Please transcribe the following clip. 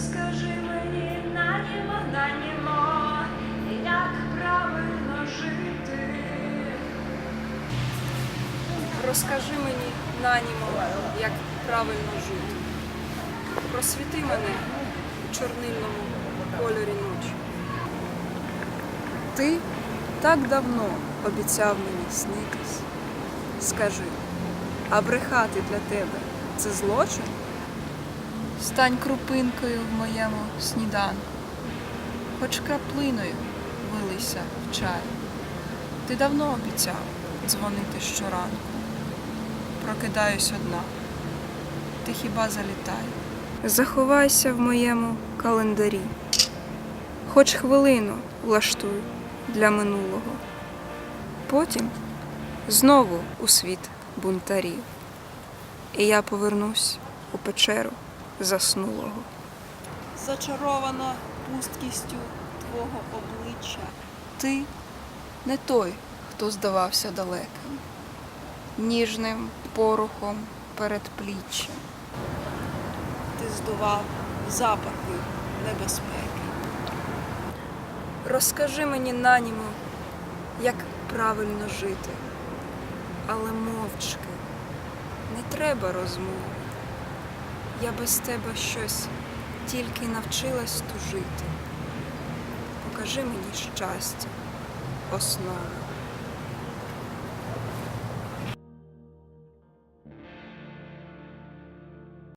Розкажи мені нанімо, нанімо, як правильно жити. Розкажи мені нанімо, як правильно жити. Просвіти мене у чорнильному кольорі ночі. Ти так давно обіцяв мені снитись. Скажи, а брехати для тебе це злочин? Стань крупинкою в моєму сніданку, хоч краплиною вилися в чай. Ти давно обіцяв дзвонити щоранку. Прокидаюсь одна. Ти хіба залітай? Заховайся в моєму календарі. Хоч хвилину влаштуй для минулого. Потім знову у світ бунтарів. І я повернусь у печеру заснулого. Зачарована пусткістю твого обличчя. Ти не той, хто здавався далеким, ніжним порухом передпліччя. Ти здував запахи небезпеки. Розкажи мені нанімо, як правильно жити, але мовчки, не треба розмови. Я без тебе щось тільки навчилась тужити. Покажи мені щастя, основу.